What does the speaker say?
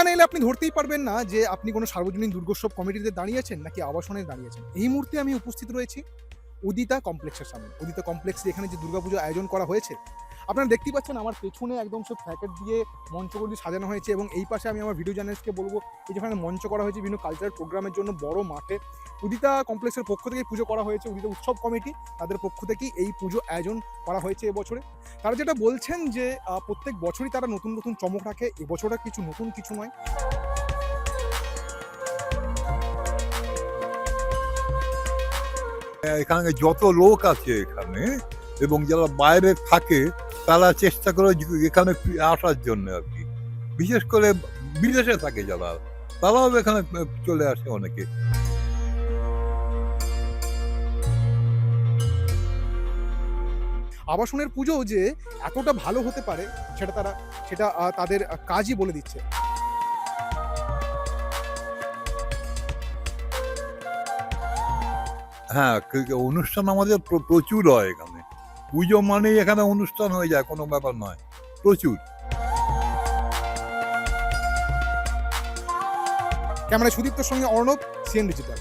এখানে এলে আপনি ধরতেই পারবেন না যে আপনি কোনো সার্বজনীন দুর্গোৎসব কমিটিতে দাঁড়িয়েছেন নাকি আবাসনে দাঁড়িয়েছেন এই মুহূর্তে আমি উপস্থিত রয়েছি উদিতা কমপ্লেক্সের সামনে। উদিতা কমপ্লেক্সে এখানে যে দুর্গাপুজো আয়োজন করা হয়েছে আপনারা দেখতেই পাচ্ছেন আমার পেছনে একদম সব প্যাকেট দিয়ে মঞ্চগুলি সাজানো হয়েছে এবং এই পাশে আমি আমার ভিডিও জার্নালিস্টকে বলব, এই যেখানে মঞ্চ করা হয়েছে বিভিন্ন কালচারাল প্রোগ্রামের জন্য বড় মাঠে। উদিতা কমপ্লেক্সের পক্ষ থেকে পুজো করা হয়েছে, উদিতা উৎসব কমিটি তাদের পক্ষ থেকেই এই পুজো আয়োজন করা হয়েছে এবছরে। তারা যেটা বলছেন যে প্রত্যেক বছরই তারা নতুন নতুন চমক রাখে, এবছরটা কিছু নতুন কিছু নয়। এখানে যত লোক আছে এখানে এবং যারা বাইরে থাকে তারা চেষ্টা করে এখানে আসার জন্য আর কি। বিশেষ করে বিদেশে থাকে যারা। তারাও এখানে চলে আসে অনেকে। আবাসনের পুজো যে এতটা ভালো হতে পারে সেটা তারা সেটা তাদের কাজই বলে দিচ্ছে। হ্যাঁ অনুষ্ঠান আমাদের প্রচুর হয় এখানে। পুজো মানেই এখানে অনুষ্ঠান হয়ে যায়, কোনো ব্যাপার নয়। প্রচুর। ক্যামেরা সুদীপ্তর সঙ্গে Arnab, CN digital.